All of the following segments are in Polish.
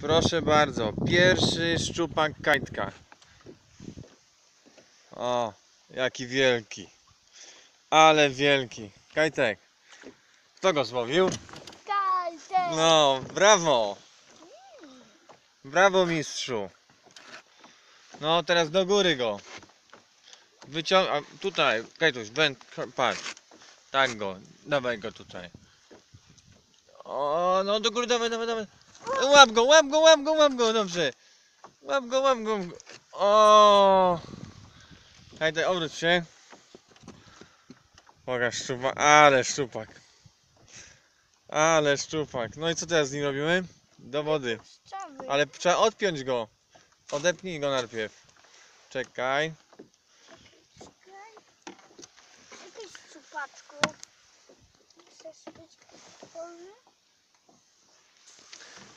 Proszę bardzo, pierwszy szczupak kajtka. O, jaki wielki. Ale wielki. Kajtek. Kto go złowił? Każdy. No, brawo. Brawo mistrzu. No, teraz do góry go. Wyciąg... A tutaj, Kajtuś, węd... patrz. Tak go, dawaj go tutaj. O, no do góry, dawaj, dawaj, dawaj. Łap go, łap go, łap go, łap go, dobrze. Łap go, łap go. łap go. O. Obróć się. Pokaż szczupak, ale szczupak. Ale szczupak. No i co teraz z nim robimy? Do wody. Ale trzeba odpiąć go. Odepnij go najpierw. Czekaj. Jakiś szczupaczku.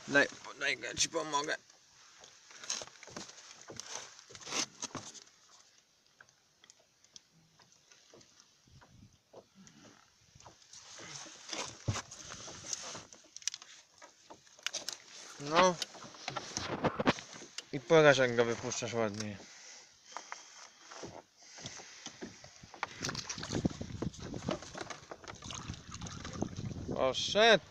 Daj, daj, ja ci pomogę. No. I pokaż jak go wypuszczasz ładnie. Poszedł.